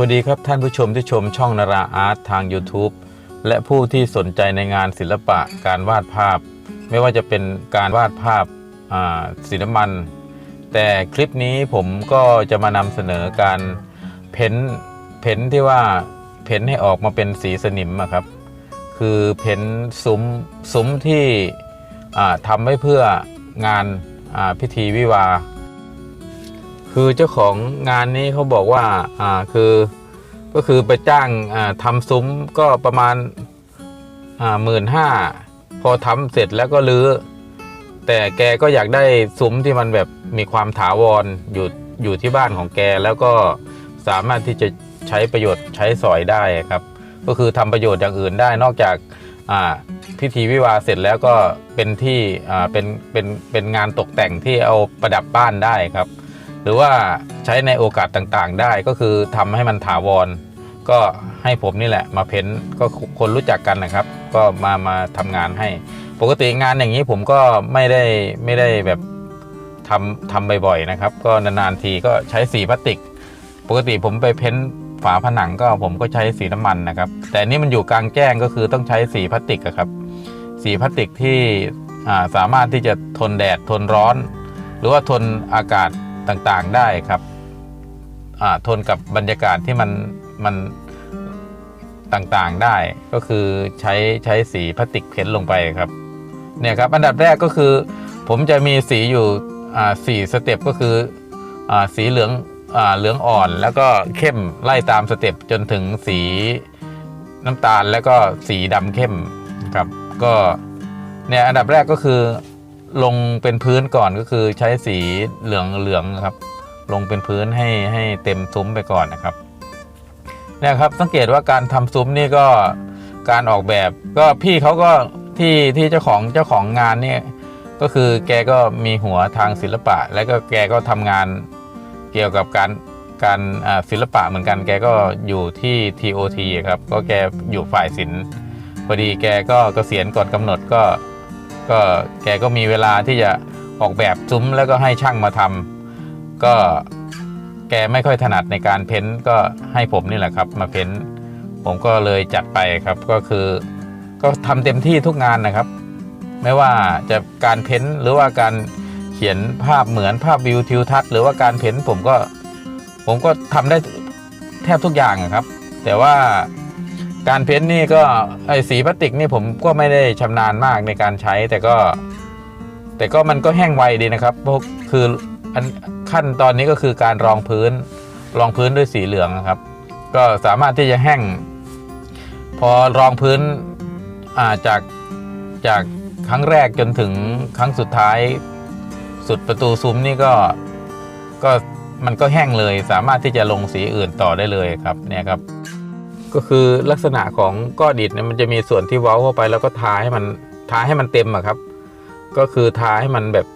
สวัสดีครับท่านผู้ชมที่ชมช่องนาราอาร์ตทาง YouTube และผู้ที่สนใจในงานศิลปะการวาดภาพ ไม่ว่าจะเป็นการวาดภาพาสีน้ำมัน แต่คลิปนี้ผมก็จะมานำเสนอการเพ้นเพ้นที่ว่าเพ้นให้ออกมาเป็นสีสนิมครับ คือเพ้นซุ้มซุ้มที่ทำไว้เพื่องานาพิธีวิวาคือเจ้าของงานนี้เขาบอกว่าอ่าคือ ก็คือไปจ้างอ่าทำซุ้มก็ประมาณหมื่นห้าพอทำเสร็จแล้วก็รื้อ แต่แกก็อยากได้ซุ้มที่มันแบบมีความถาวรอยู่อยู่ที่บ้านของแกแล้วก็สามารถที่จะใช้ประโยชน์ใช้สอยได้ครับ ก็คือทำประโยชน์อย่างอื่นได้นอกจากพิธีวิวาเสร็จแล้วก็เป็นที่เป็นเป็นเป็นงานตกแต่งที่เอาประดับบ้านได้ครับ หรือว่าใช้ในโอกาสต่างๆ ได้ก็คือทำให้มันถาวร ก็ให้ผมนี่แหละ มาเพ้นท์ก็คนรู้จักกันนะครับ ก็มามาทำงานให้ ปกติงานอย่างนี้ผมก็ไม่ได้ไม่ได้แบบทำทำบ่อยๆนะครับ ก็นานๆทีก็ใช้สีพลาสติก ปกติผมไปเพ้นท์ฝาผนังก็ผมก็ใช้สีน้ำมันนะครับ แต่นี่มันอยู่กลางแจ้งก็คือต้องใช้สีพลาสติกครับสีพลาสติกที่สามารถที่จะทนแดดทนร้อน หรือว่าทนอากาศ ต่างๆได้ครับทนกับบรรยากาศที่มันมันต่างๆได้ก็คือใช้ใช้สีพลาสติกเพ้นลงไปครับเนี่ยครับอันดับแรกก็คือ ผมจะมีสีอยู่สี่สเต็ปก็คืออสีเหลืองอเหลืองอ่อนแล้วก็เข้มไล่ตามสเต็ปจนถึงสีน้ำตาลแล้วก็สีดำเข้มครับก็เนี่ยอันดับแรกก็คือ ลงเป็นพื้นก่อนก็คือใช้สีเหลืองเหลืองครับ ลงเป็นพื้นให้ให้เต็มซุ้มไปก่อนนะครับเนี่ยครับสังเกตว่าการทำซุ้มนี่ก็การออกแบบก็พี่เขาก็ที่ที่เจ้าของเจ้าของงานเนี่ยก็คือแกก็มีหัวทางศิลปะ แล้วก็แกก็ทำงานเกี่ยวกับการการศิลปะเหมือนกันแกก็อยู่ที่ TOT ครับ ก็แกอยู่ฝ่ายศิลป์พอดีแกก็เกษียณก่อนกำหนดก็ ก็แกก็มีเวลาที่จะออกแบบซุ้มแล้วก็ให้ช่างมาทำก็แกไม่ค่อยถนัดในการเพ้นท์ก็ให้ผมนี่แหละครับ มาเพ้นท์ผมก็เลยจัดไปครับก็คือ ก็ทำเต็มที่ทุกงานนะครับ ไม่ว่าจะการเพ้นท์หรือว่าการเขียนภาพเหมือนภาพวิวทิวทัศน์หรือว่าการเพ้นท์ผมก็ผมก็ทำได้แทบทุกอย่างครับ แต่ว่า การเพ้นนี่ก็ไอสีพลาสติกนี่ผมก็ไม่ได้ชำนาญมากในการใช้แต่ก็ แต่ก็มันก็แห้งไวดีนะครับเพราะคืออันขั้นตอนนี้ก็คือการรองพื้นรองพื้นด้วยสีเหลืองนะครับ ก็สามารถที่จะแห้ง พอรองพื้นาจากจากครั้งแรกจนถึงครั้งสุดท้าย สุดประตูซุ้มนี่ก็ก็มันก็แห้งเลย สามารถที่จะลงสีอื่นต่อได้เลยครับเนี่ยครับ ก็คือลักษณะของก้อนอิฐเนี่ยมันจะมีส่วนที่เว้าเข้าไปแล้วก็ทาให้มันทาให้มันเต็มอะครับ ก็คือทาให้มันแบบ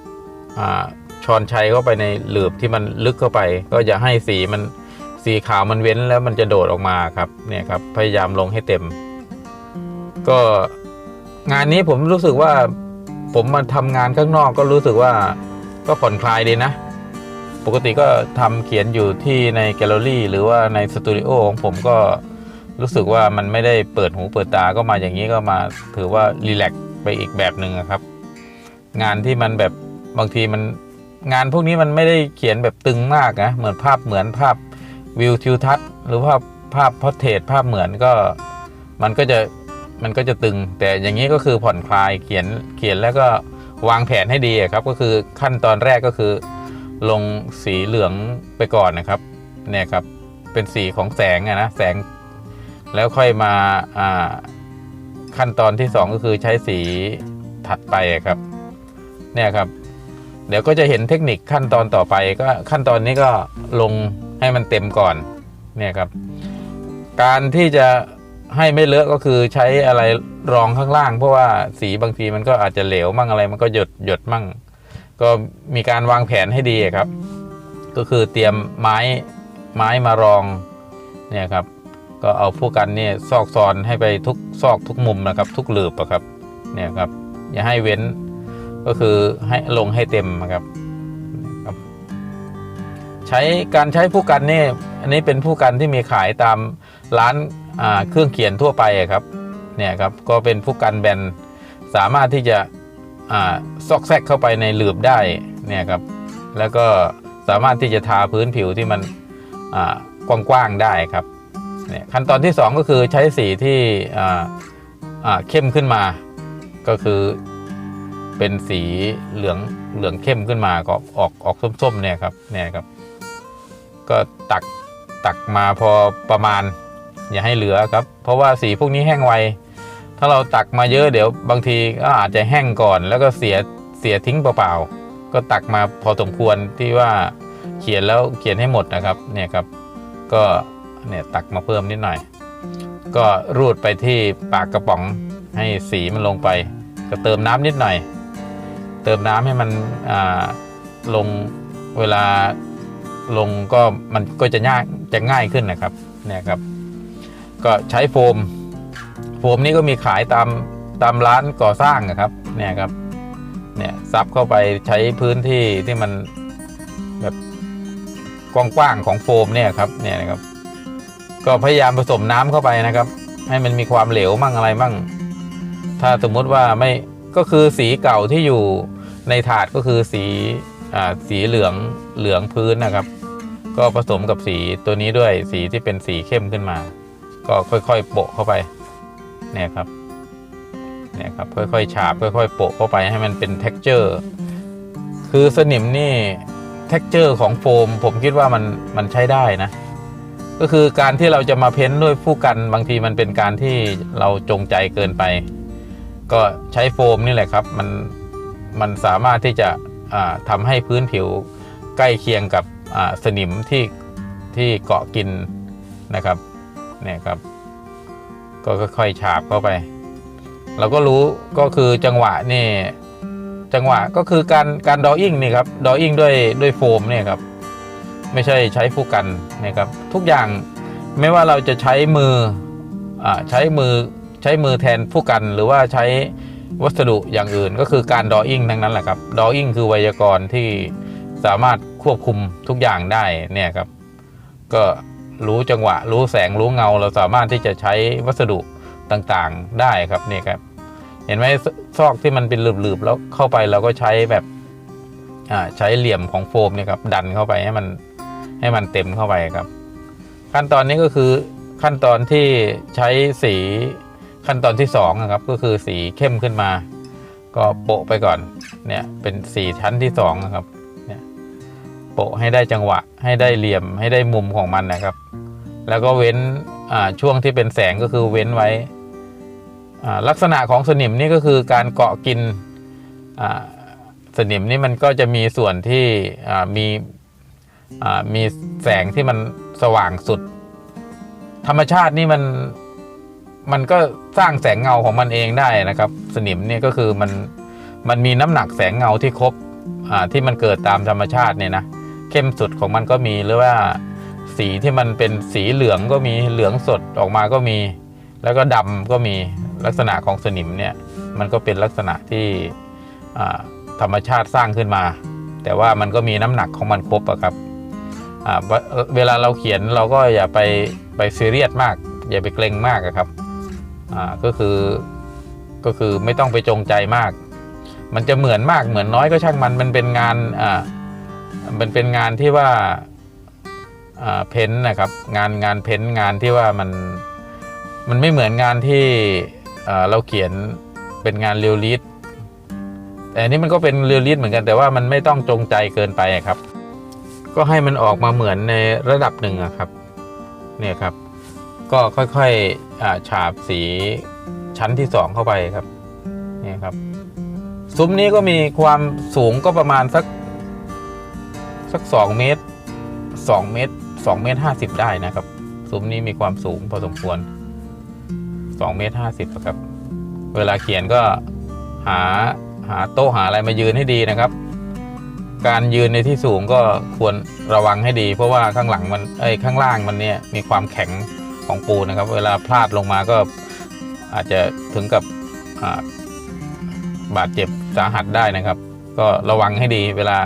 อ่าชอนชัยเข้าไปในหลืบที่มันลึกเข้าไป ก็อย่าให้สีมันสีขาวมันเว้นแล้วมันจะโดดออกมาครับเนี่ยครับพยายามลงให้เต็ม ก็งานนี้ผมรู้สึกว่าผมมาทำงานข้างนอกก็รู้สึกว่าก็ผ่อนคลายดีนะ ปกติก็ทำเขียนอยู่ที่ในแกลเลอรี่ หรือว่าในสตูดิโอของผมก็ รู้สึกว่ามันไม่ได้เปิดหูเปิดตาก็มาอย่างนี้ก็มาถือว่ารีแลกซ์ไปอีกแบบหนึ่งครับ งานที่มันแบบบางทีมันงานพวกนี้มันไม่ได้เขียนแบบตึงมากนะเหมือนภาพเหมือนภาพวิวทิวทัศน์หรือภาพภาพพอเทรตภาพเหมือนก็มันก็จะมันก็จะตึง แต่อย่างนี้ก็คือผ่อนคลายเขียนเขียนแล้วก็วางแผนให้ดีครับ ก็คือขั้นตอนแรกก็คือ ลงสีเหลืองไปก่อนนะครับเนี่ยครับเป็นสีของแสงอะนะแสง แล้วค่อยมาขั้นตอนที่ 2 ก็คือใช้สีถัดไปครับ เนี่ยครับ เดี๋ยวก็จะเห็นเทคนิคขั้นตอนต่อไปก็ขั้นตอนนี้ก็ลงให้มันเต็มก่อน เนี่ยครับ การที่จะให้ไม่เลอะก็คือใช้อะไรรองข้างล่าง เพราะว่าสีบางทีมันก็อาจจะเหลวมั่งอะไร มันก็หยดหยดมั่ง ก็มีการวางแผนให้ดีครับ ก็คือเตรียมไม้ไม้มารองเนี่ยครับ ก็เอาพวกกันเนี่ยซอกซอนให้ไปทุกซอกทุกมุมนะครับ ทุกหลืบอะครับเนี่ยครับ อย่าให้เว้นก็คือให้ลงให้เต็มนะครับครับ ใช้การใช้ผู้กันนี่อันนี้เป็นผู้กันที่มีขายตามร้านาเครื่องเขียนทั่วไปอะครับเนี่ยครับก็เป็นผู้กันแบนสามารถที่จะอซอกแซกเข้าไปในหลืบได้เนี่ยครับ แล้วก็สามารถที่จะทาพื้นผิวที่มันกว้างๆได้ครับ เนี่ยขั้นตอนที่ 2 ก็คือใช้สีที่เข้มขึ้นมา ก็คือเป็นสีเหลืองเหลืองเข้มขึ้นมาก็ออกออกส้มๆเนี่ยครับเนี่ยครับ ก็ตักตักมาพอประมาณ อย่าให้เหลือครับ เพราะว่าสีพวกนี้แห้งไว ถ้าเราตักมาเยอะเดี๋ยวบางทีก็อาจจะแห้งก่อน แล้วก็เสียเสียทิ้งเปล่าๆก็ตักมาพอสมควรที่ว่าเขียนแล้วเขียนให้หมดนะครับเนี่ยครับ ก็ เนี่ยตักมาเพิ่มนิดหน่อย ก็รูดไปที่ปากกระป๋องให้สีมันลงไป ก็เติมน้ำนิดหน่อย เติมน้ำให้มันลงเวลาลงก็มันก็จะง่ายจะง่ายขึ้นนะครับเนี่ยครับ ก็ใช้โฟม โฟมนี่ก็มีขายตามตามร้านก่อสร้างนะครับเนี่ยครับเนี่ยซับเข้าไปใช้พื้นที่ที่มันแบบกว้างๆของโฟมเนี่ยครับเนี่ยนะครับ ก็พยายามผสมน้ำเข้าไปนะครับ ให้มันมีความเหลวมั่งอะไรมั่ง ถ้าสมมุติว่าไม่ก็คือสีเก่าที่อยู่ในถาดก็คือสีอ่าสีเหลืองเหลืองพื้นนะครับ ก็ผสมกับสีตัวนี้ด้วยสีที่เป็นสีเข้มขึ้นมา ก็ค่อยๆโปะเข้าไปเนี่ยครับเนี่ยครับค่อยๆฉาบค่อยๆโปะเข้าไปให้มันเป็น t e x t อร์คือสนิมนี่ t e x t อร์ของโฟม ผมคิดว่ามันมันใช้ได้นะ ก็คือการที่เราจะมาเพ้นด้วยผู้กันบางทีมันเป็นการที่เราจงใจเกินไป ก็ใช้โฟมนี่แหละครับ มันมันสามารถที่จะอ่าทำให้พื้นผิวใกล้เคียงกับสนิมที่ที่เกาะกินนะครับเนี่ยครับ ก็ค่อยๆฉาบเข้าไป เราก็รู้ก็คือจังหวะนี่จังหวะก็คือการการดออิ่งนี่ครับดออิ่งด้วยด้วยโฟมเนี่ยครับ ไม่ใช่ใช้ผู้กันนะครับทุกอย่างไม่ว่าเราจะใช้มืออใช้มือใช้มือแทนผู้กัน หรือว่าใช้วัสดุอย่างอื่นก็คือการดออิ่งทั้งนั้นแหละครับดออิ่งคือไวยากรณ์ที่สามารถควบคุมทุกอย่างได้เนี่ยครับก็รู้จังหวะ รู้แสงรู้เงา เราสามารถที่จะใช้วัสดุต่างๆได้ครับนี่ครับ เห็นไหมซอกที่มันเป็นหลืบๆแล้วเข้าไปเราก็ใช้แบบใช้เหลี่ยมของโฟมเนี่ยครับดันเข้าไปให้มัน ให้มันเต็มเข้าไปครับ ขั้นตอนนี้ก็คือขั้นตอนที่ใช้สีขั้นตอนที่สองนะครับก็คือสีเข้มขึ้นมา ก็โปะไปก่อนเนี่ยเป็นสีชั้นที่สองนะครับเนี่ยโปะให้ได้จังหวะให้ได้เหลี่ยมให้ได้มุมของมันนะครับ แล้วก็เว้นช่วงที่เป็นแสงก็คือเว้นไว้ ลักษณะของสนิมนี่ก็คือการเกาะกินสนิมนี่มันก็จะมีส่วนที่มี มีแสงที่มันสว่างสุด ธรรมชาตินี่มันมันก็สร้างแสงเงาของมันเองได้นะครับ สนิมเนี่ยก็คือมันมันมีน้ำหนักแสงเงาที่ครบที่มันเกิดตามธรรมชาติเนี่ยนะเข้มสุดของมันก็มีหรือว่าสีที่มันเป็นสีเหลืองก็มีเหลืองสดออกมาก็มี แล้วก็ดำก็มีลักษณะของสนิมเนี่ยมันก็เป็นลักษณะที่ธรรมชาติสร้างขึ้นมา แต่ว่ามันก็มีน้ำหนักของมันครบอะครับ เวลาเราเขียนเราก็อย่าไปไปซีเรียสมาก อย่าไปเกรงมากครับก็คือก็คือไม่ต้องไปจงใจมาก มันจะเหมือนมากเหมือนน้อยก็ช่างมันมันเป็นงานอ่ามันเป็นงานที่ว่าเพ้นนะครับงานงานเพ้นงานที่ว่ามันมันไม่เหมือนงานที่เราเขียนเป็นงานเรียลลิสแต่อันนี้มันก็เป็นเรียลลิสเหมือนกันแต่ว่ามันไม่ต้องจงใจเกินไปครับ ก็ให้มันออกมาเหมือนในระดับหนึ่งครับเนี่ยครับ ก็ค่อยๆฉาบสีชั้นที่สองเข้าไปครับเนี่ยครับ ซุ้มนี้ก็มีความสูงก็ประมาณสักสักสองเมตรสองเมตรสองเมตรห้าสิบได้นะครับ ซุ้มนี้มีความสูงพอสมควรสองเมตรห้าสิบครับ เวลาเขียนก็หาหาโต๊ะหาอะไรมายืนให้ดีนะครับ การยืนในที่สูงก็ควรระวังให้ดี เพราะว่าข้างหลังมันเอ้ยข้างล่างมันเนี่ยมีความแข็งของปูนะครับ เวลาพลาดลงมาก็อาจจะถึงกับบาดเจ็บสาหัสได้นะครับ ก็ระวังให้ดีเวลา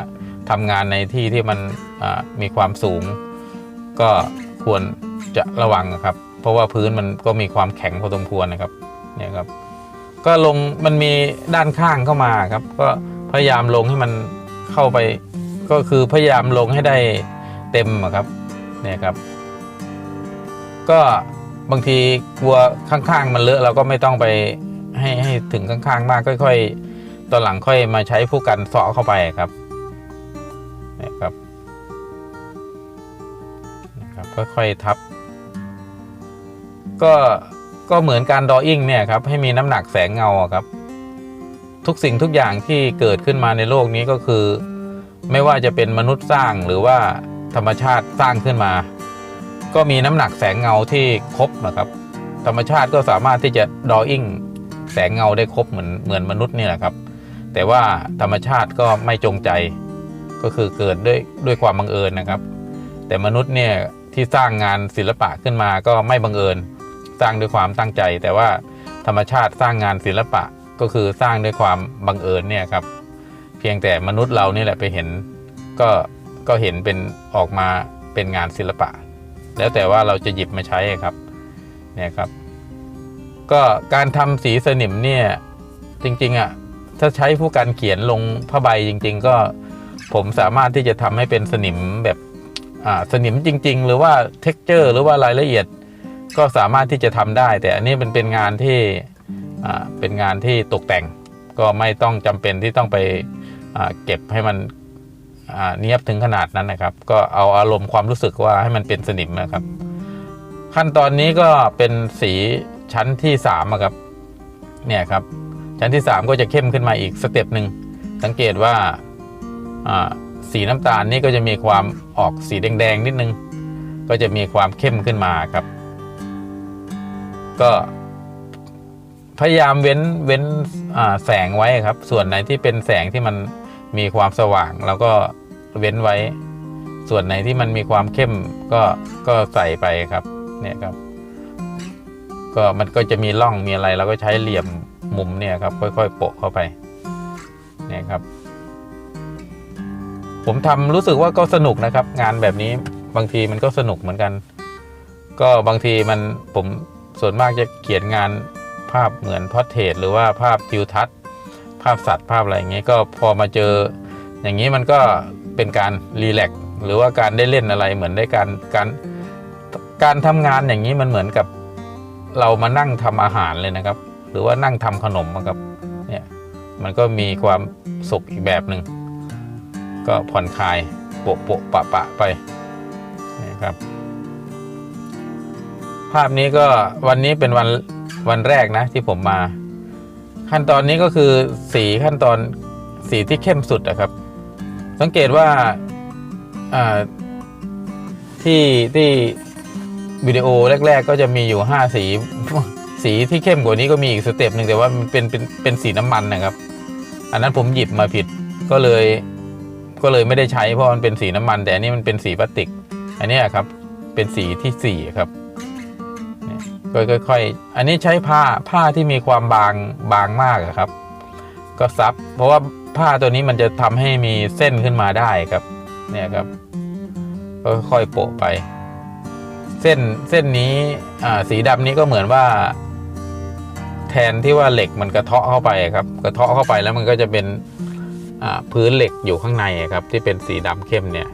ทำงานในที่ที่มันมีความสูง ก็ควรจะระวังนะครับ เพราะว่าพื้นมันก็มีความแข็งพอสมควรนะครับเนี่ยครับ ก็ลงมันมีด้านข้างเข้ามาครับ ก็พยายามลงให้มัน เข้าไปก็คือพยายามลงให้ได้เต็มครับเนี่ยครับ ก็บางทีกลัวข้างๆ มันเลอะเราก็ไม่ต้องไปให้ให้ถึงข้างๆ มากค่อยๆตอนหลังค่อยมาใช้ผู้กันเสาะเข้าไปครับเนี่ยครับนะครับค่อยๆทับ ก็ก็เหมือนการดออิ่งเนี่ยครับให้มีน้ำหนักแสงเงาครับ ทุกสิ่งทุกอย่างที่เกิดขึ้นมาในโลกนี้ก็คือ ไม่ว่าจะเป็นมนุษย์สร้างหรือว่าธรรมชาติสร้างขึ้นมา ก็มีน้ำหนักแสงเงาที่ครบนะครับ ธรรมชาติก็สามารถที่จะดออิ่งแสงเงาได้ครบเหมือนเหมือนมนุษย์นี่แหละครับ แต่ว่าธรรมชาติก็ไม่จงใจก็คือเกิดด้วยด้วยความบังเอิญนะครับ แต่มนุษย์เนี่ยที่สร้างงานศิลปะขึ้นมาก็ไม่บังเอิญ สร้างด้วยความตั้งใจ แต่ว่าธรรมชาติสร้างงานศิลปะ ก็คือสร้างด้วยความบังเอิญเนี่ยครับ เพียงแต่มนุษย์เรานี่แหละไปเห็นก็ก็เห็นเป็นออกมาเป็นงานศิลปะ แล้วแต่ว่าเราจะหยิบมาใช้ครับเนี่ยครับ ก็การทำสีสนิมเนี่ยจริงๆอะถ้าใช้ผู้การเขียนลงผ้าใบจริง ๆ ก็ผมสามารถที่จะทำให้เป็นสนิมแบบอ่าสนิมจริง ๆ หรือว่าเท็กเจอร์หรือว่ารายละเอียด ก็สามารถที่จะทำได้ แต่อันนี้มันเป็นงานที่ เป็นงานที่ตกแต่งก็ไม่ต้องจำเป็นที่ต้องไปเก็บให้มันเนียบถึงขนาดนั้นนะครับ ก็เอาอารมณ์ความรู้สึกว่าให้มันเป็นสนิมนะครับ ขั้นตอนนี้ก็เป็นสีชั้นที่3ามอะครับเนี่ยครับ ชั้นที่ 3 ก็จะเข้มขึ้นมาอีกสเต็ปหนึ่งสังเกตว่าอ่าสีน้ำตาลนี่ก็จะมีความออกสีแดงๆนิดนึง ก็จะมีความเข้มขึ้นมาครับ ก็ พยายามเว้นเว้นแสงไว้ครับ ส่วนไหนที่เป็นแสงที่มันมีความสว่างเราก็เว้นไว้ ส่วนไหนที่มันมีความเข้มก็ก็ใส่ไปครับ เนี่ยครับ ก็มันก็จะมีร่องมีอะไรเราก็ใช้เหลี่ยมมุมเนี่ยครับ ค่อยๆโปะเข้าไป เนี่ยครับ ผมทำรู้สึกว่าก็สนุกนะครับ งานแบบนี้บางทีมันก็สนุกเหมือนกัน ก็บางทีมันผมส่วนมากจะเขียนงานาพเหมือนพอเทรตหรือว่าภาพทิวทัศน์ ภาพสัตว์ภาพอะไรอย่างเงี้ยก็พอมาเจอ อย่างนี้มันก็เป็นการรีแลกหรือว่าการได้เล่นอะไรเหมือนได้การการการทำงานอย่างนี้มันเหมือนกับเรามานั่งทำอาหารเลยนะครับ หรือว่านั่งทำขนมอะครับเนี่ยมันก็มีความสุขอีกแบบหนึ่งก็ผ่อนคลายโปะโปะปะปะไปนะครับ ภาพนี้ก็วันนี้เป็นวัน วันแรกนะที่ผมมา ขั้นตอนนี้ก็คือสีขั้นตอนสีที่เข้มสุดอะครับ สังเกตว่าที่ที่วิดีโอแรก ๆ ก็จะมีอยู่ 5 สี สีที่เข้มกว่านี้ก็มีอีกสเต็ปหนึ่งแต่ว่ามันเป็นเป็นเป็นสีน้ำมันนะครับ อันนั้นผมหยิบมาผิดก็เลยก็เลยไม่ได้ใช้เพราะมันเป็นสีน้ำมัน แต่อันนี้มันเป็นสีพลาสติก อันนี้ครับเป็นสีที่สี่ครับ ก็ค่อย ๆ อันนี้ใช้ผ้าผ้าที่มีความบางบางมากครับ ก็ซับ เพราะว่าผ้าตัวนี้มันจะทำให้มีเส้นขึ้นมาได้ครับ เนี่ยครับ ก็ค่อยๆโปะไป เส้นเส้นนี้สีดำนี้ก็เหมือนว่า แทนที่ว่าเหล็กมันกระเทาะเข้าไปครับ กระเทาะเข้าไปแล้วมันก็จะเป็นพื้นเหล็กอยู่ข้างในครับ ที่เป็นสีดำเข้มเนี่ย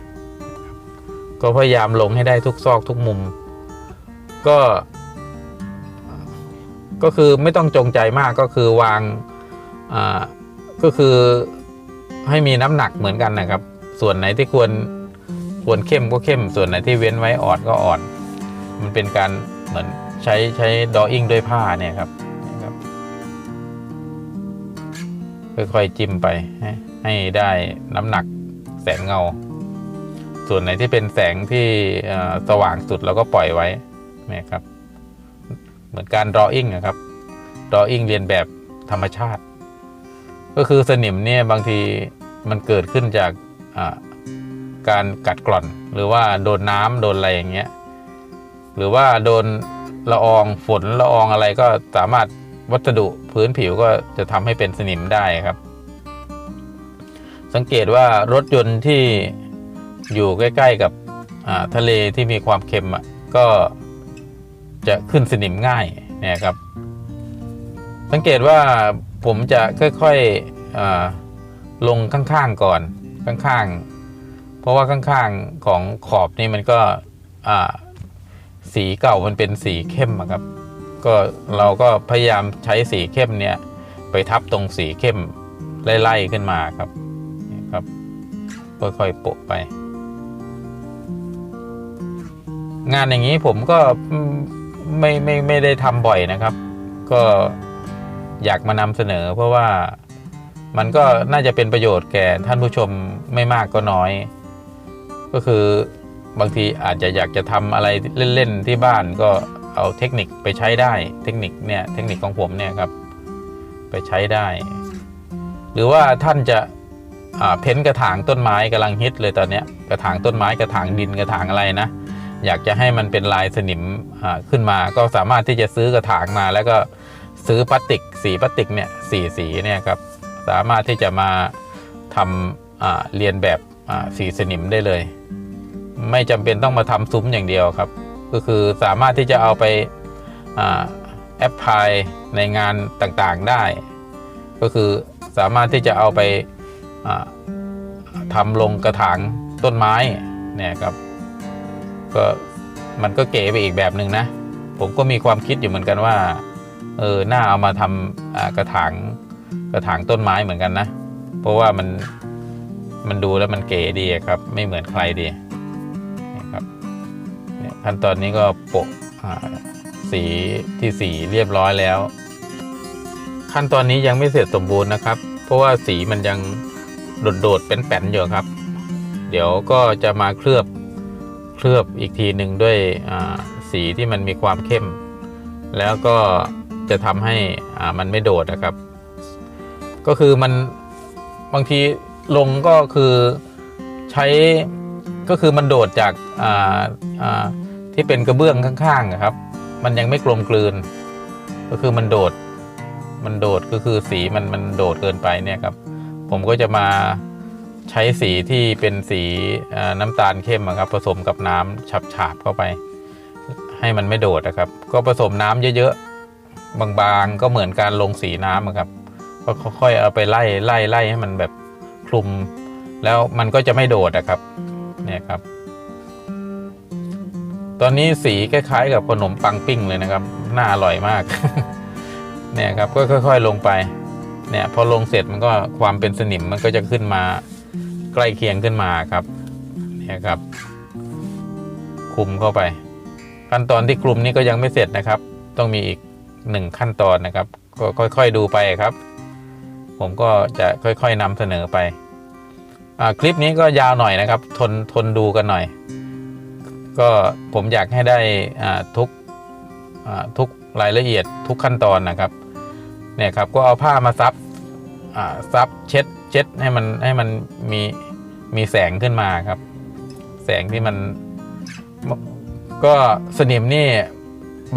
ก็พยายามลงให้ได้ทุกซอกทุกมุม ก็ ก็คือไม่ต้องจงใจมากก็คือวางอ่าก็คือให้มีน้ำหนักเหมือนกันนะครับ ส่วนไหนที่ควรควรเข้มก็เข้ม ส่วนไหนที่เว้นไว้อ่อนก็อ่อน มันเป็นการเหมือนใช้ใช้ดออิ่งด้วยผ้าเนี่ยครับนะครับค่อยๆจิ้มไปให้ได้น้ำหนักแสงเงา ส่วนไหนที่เป็นแสงที่สว่างสุดเราก็ปล่อยไว้นะครับ เหมือนการ drawing นะครับ drawing เรียนแบบธรรมชาติ ก็คือสนิมเนี่ยบางทีมันเกิดขึ้นจากการกัดกร่อน หรือว่าโดนน้ำโดนอะไรอย่างเงี้ยหรือว่าโดนละอองฝนละอองอะไรก็สามารถวัสดุพื้นผิวก็จะทำให้เป็นสนิมได้ครับ สังเกตว่ารถยนต์ที่อยู่ใกล้ ๆ กับทะเลที่มีความเค็มอะก็ จะขึ้นสนิมง่ายเนี่ยครับ สังเกตว่าผมจะค่อยๆลงข้างๆก่อนข้างๆ เพราะว่าข้างๆของขอบนี่มันก็สีเก่ามันเป็นสีเข้มครับ ก็เราก็พยายามใช้สีเข้มเนี่ยไปทับตรงสีเข้มไล่ๆขึ้นมาครับนี่ครับค่อยๆโปะไป งานอย่างนี้ผมก็ ไม่ไม่ไม่ได้ทำบ่อยนะครับ ก็อยากมานำเสนอ เพราะว่ามันก็น่าจะเป็นประโยชน์แก่ท่านผู้ชมไม่มากก็น้อย ก็คือบางทีอาจจะอยากจะทำอะไรเล่นๆที่บ้านก็เอาเทคนิคไปใช้ได้เทคนิคเนี่ยเทคนิคของผมเนี่ยครับ ไปใช้ได้ หรือว่าท่านจะเพ้นท์กระถางต้นไม้กำลังฮิตเลยตอนนี้กระถางต้นไม้กระถางดินกระถางอะไรนะ อยากจะให้มันเป็นลายสนิมขึ้นมา ก็สามารถที่จะซื้อกระถางมา แล้วก็ซื้อพลาสติกสีพลาสติกเนี่ยสีสีเนี่ยครับสามารถที่จะมาทำเรียนแบบสีสนิมได้เลย ไม่จำเป็นต้องมาทำซุ้มอย่างเดียวครับ ก็คือสามารถที่จะเอาไปแอปพลายในงานต่างๆได้ ก็คือสามารถที่จะเอาไปทำลงกระถางต้นไม้เนี่ยครับ ก็มันก็เก๋ไปอีกแบบหนึ่งนะ ผมก็มีความคิดอยู่เหมือนกันว่า เออน่าเอามาทำกระถางกระถางต้นไม้เหมือนกันนะ เพราะว่ามันมันดูแล้วมันเก๋ดีครับ ไม่เหมือนใครดีนี่ครับขั้นตอนนี้ก็โปะสีที่สีเรียบร้อยแล้ว ขั้นตอนนี้ยังไม่เสร็จสมบูรณ์นะครับ เพราะว่าสีมันยังโดดๆเป็นแป้นอยู่ครับ เดี๋ยวก็จะมาเคลือบ เคลือบอีกทีหนึ่งด้วยสีที่มันมีความเข้ม แล้วก็จะทำให้มันไม่โดดนะครับ ก็คือมันบางทีลงก็คือใช้ก็คือมันโดดจากที่เป็นกระเบื้องข้างๆอะครับ มันยังไม่กลมกลืน ก็คือมันโดดมันโดดก็คือสีมันมันโดดเกินไปเนี่ยครับ ผมก็จะมา ใช้สีที่เป็นสีน้ำตาลเข้มอะครับผสมกับน้ำฉาบๆเข้าไป ให้มันไม่โดดนะครับ ก็ผสมน้ำเยอะๆบางๆก็เหมือนการลงสีน้ำอะครับก็ค่อยๆเอาไปไล่ไล่ไล่ให้มันแบบคลุม แล้วมันก็จะไม่โดดนะครับเนี่ยครับ ตอนนี้สีคล้ายๆ กับขนมปังปิ้งเลยนะครับน่าอร่อยมากเนี่ยครับก็ค่อย ๆ ลงไปเนี่ยพอลงเสร็จมันก็ความเป็นสนิมมันก็จะขึ้นมา ใกล้เคียงขึ้นมาครับเนี่ยครับคลุมเข้าไป ขั้นตอนที่คลุมนี่ก็ยังไม่เสร็จนะครับ ต้องมีอีกหนึ่งขั้นตอนนะครับ ก็ค่อยๆดูไปครับ ผมก็จะค่อยๆนำเสนอไปอ่าคลิปนี้ก็ยาวหน่อยนะครับ ทนทนดูกันหน่อย ก็ผมอยากให้ได้อ่าทุกอ่าทุกรายละเอียดทุกขั้นตอนนะครับเนี่ยครับก็เอาผ้ามาซับอ่าซับเช็ดเช็ดให้มันให้มันมี มีแสงขึ้นมาครับ แสงที่มัน ก็สนิมนี่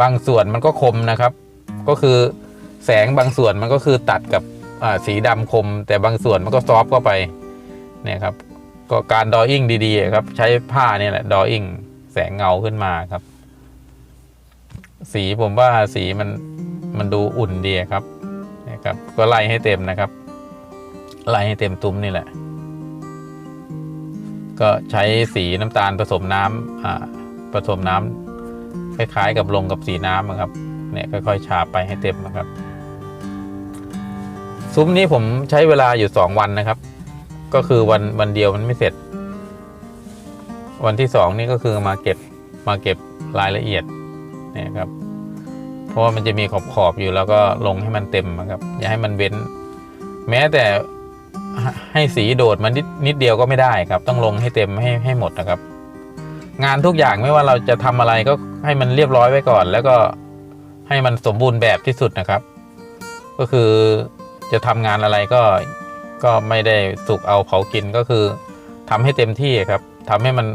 บางส่วนมันก็คมนะครับ ก็คือแสงบางส่วนมันก็คือตัดกับอ่าสีดำคม แต่บางส่วนมันก็ซอฟเข้าไปเนี่ยครับ ก็การดออิ่งดีๆครับ ใช้ผ้าเนี่ยแหละดออิ่งแสงเงาขึ้นมาครับ สีผมว่าสีมันมันดูอุ่นดีครับนะครับ ก็ไล่ให้เต็มนะครับ ไล่ให้เต็มตุ้มนี่แหละ ก็ใช้สีน้ำตาลผสมน้ำอ่าผสมน้ำคล้ายๆ กับลงกับสีน้ำอะครับเนี่ยค่อยๆฉาบไปให้เต็มนะครับ ซุ้มนี้ผมใช้เวลาอยู่สองวันนะครับ ก็คือวันวันเดียวมันไม่เสร็จ วันที่สองนี่ก็คือมาเก็บมาเก็บรายละเอียดเนี่ยครับ เพราะว่ามันจะมีขอบขอบๆอยู่แล้วก็ลงให้มันเต็มนะครับ อย่าให้มันเว้น แม้แต่ ให้สีโดดมานิดนิดเดียวก็ไม่ได้ครับ ต้องลงให้เต็มให้ให้หมดนะครับ งานทุกอย่างไม่ว่าเราจะทำอะไรก็ให้มันเรียบร้อยไว้ก่อน แล้วก็ให้มันสมบูรณ์แบบที่สุดนะครับ ก็คือจะทำงานอะไรก็ก็ไม่ได้สุกเอาเผากินก็คือทำให้เต็มที่ครับทำให้มัน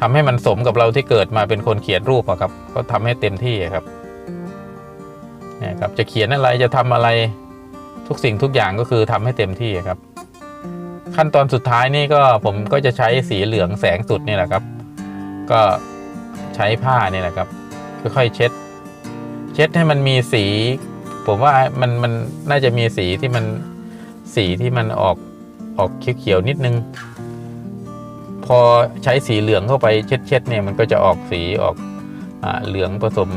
ทำให้มันสมกับเราที่เกิดมาเป็นคนเขียนรูปอะครับ ก็ทำให้เต็มที่ครับเนี่ยครับ จะเขียนอะไรจะทำอะไร ทุกสิ่งทุกอย่างก็คือทำให้เต็มที่ครับ ขั้นตอนสุดท้ายนี่ก็ผมก็จะใช้สีเหลืองแสงสุดนี่แหละครับ ก็ใช้ผ้าเนี่ยแหละครับค่อยๆเช็ด เช็ดให้มันมีสี ผมว่ามันมันน่าจะมีสีที่มันสีที่มันออกออกเขียวๆนิดนึง พอใช้สีเหลืองเข้าไปเช็ดเช็ดๆเนี่ยมันก็จะออกสีออกอเหลืองผสม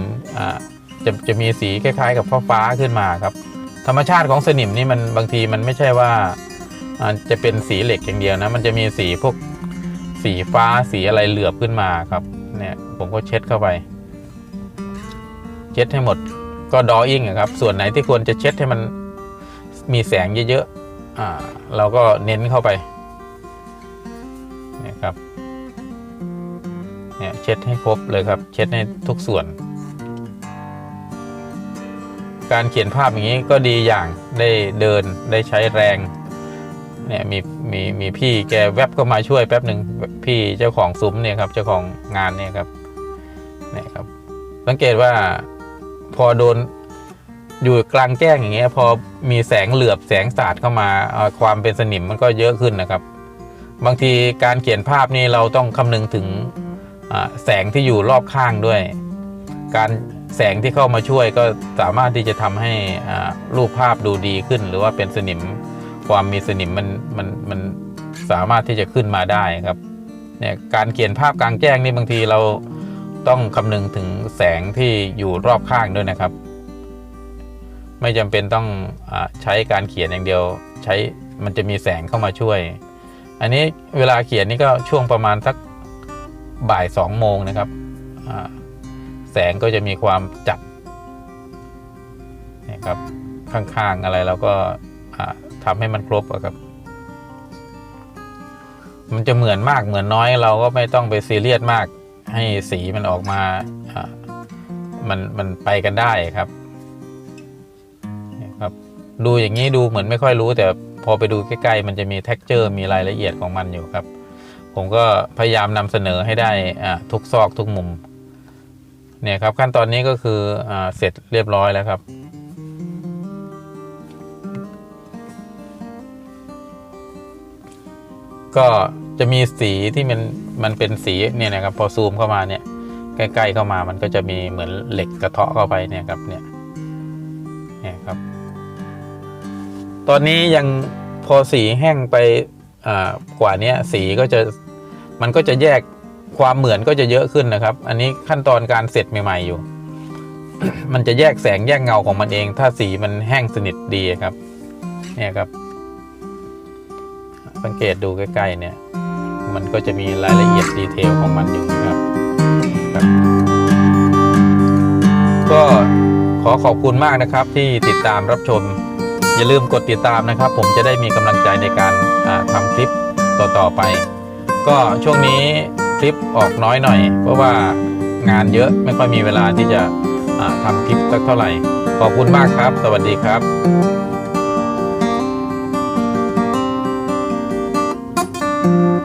จะจะมีสีคล้าย ๆ กับฟ้าฟ้าๆขึ้นมาครับ ธรรมชาติของสนิมนี่มันบางทีมันไม่ใช่ว่าจะเป็นสีเหล็กอย่างเดียวนะ มันจะมีสีพวกสีฟ้าสีอะไรเหลือบขึ้นมาครับ เนี่ยผมก็เช็ดเข้าไป เช็ดให้หมดก็ดออิ่งครับ ส่วนไหนที่ควรจะเช็ดให้มันมีแสงเยอะๆเราก็เน้นเข้าไปเนี่ยครับเนี่ยเช็ดให้ครบเลยครับ เช็ดให้ทุกส่วน การเขียนภาพอย่างนี้ก็ดีอย่างได้เดินได้ใช้แรง เนี่ยมีมีมีพี่แกแวบก็มาช่วยแป๊บหนึ่งพี่เจ้าของซุ้มเนี่ยครับเจ้าของงานเนี่ยครับเนี่ยครับ สังเกตว่าพอโดนอยู่กลางแจ้งอย่างเงี้ย พอมีแสงเหลือบแสงสาดเข้ามาความเป็นสนิมมันก็เยอะขึ้นนะครับ บางทีการเขียนภาพนี่เราต้องคำนึงถึงแสงที่อยู่รอบข้างด้วย การ แสงที่เข้ามาช่วยก็สามารถที่จะทำให้รูปภาพดูดีขึ้น หรือว่าเป็นสนิมความมีสนิมมันมันมันสามารถที่จะขึ้นมาได้ครับเนี่ยการเขียนภาพกลางแจ้งนี่บางทีเราต้องคำนึงถึงแสงที่อยู่รอบข้างด้วยนะครับ ไม่จำเป็นต้องอใช้การเขียนอย่างเดียว ใช้มันจะมีแสงเข้ามาช่วย อันนี้เวลาเขียนนี่ก็ช่วงประมาณสักบ่ายสองโมงนะครับอ่า แสงก็จะมีความจัดนี่ครับข้างๆอะไรเราก็ทำให้มันครบครับ มันจะเหมือนมากเหมือนน้อยเราก็ไม่ต้องไปซีเรียสมาก ให้สีมันออกมามันมันไปกันได้ครับนะครับ ดูอย่างนี้ดูเหมือนไม่ค่อยรู้ แต่พอไปดูใกล้ๆ มันจะมี t e x t อร์มีรายละเอียดของมันอยู่ครับ ผมก็พยายามนำเสนอให้ได้ทุกซอกทุกมุม เนี่ยครับขั้นตอนนี้ก็คืออเสร็จเรียบร้อยแล้วครับ ก็จะมีสีที่มันมันเป็นสีเนี่ยนะครับพอซูมเข้ามาเนี่ยใกล้ๆเข้ามามันก็จะมีเหมือนเหล็กกระเทาะเข้าไปเนี่ยครับเนี่ยเนี่ยครับ ตอนนี้ยังพอสีแห้งไปกว่านี้สีก็จะมันก็จะแยก ความเหมือนก็จะเยอะขึ้นนะครับ อันนี้ขั้นตอนการเสร็จใหม่ ๆอยู่ มันจะแยกแสงแยกเงาของมันเอง ถ้าสีมันแห้งสนิทดีครับ เนี่ยครับ สังเกตดูใกล้ๆเนี่ย มันก็จะมีรายละเอียดดีเทลของมันอยู่นะครับครับ ก็ขอขอบคุณมากนะครับ ที่ติดตามรับชม อย่าลืมกดติดตามนะครับ ผมจะได้มีกำลังใจในการทำคลิปต่อๆไป ก็ช่วงนี้ คลิปออกน้อยหน่อย เพราะว่างานเยอะไม่ค่อยมีเวลาที่จะทำคลิปสักเท่าไหร่ ขอบคุณมากครับ สวัสดีครับ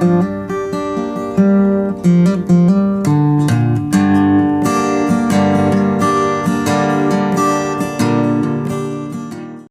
Thank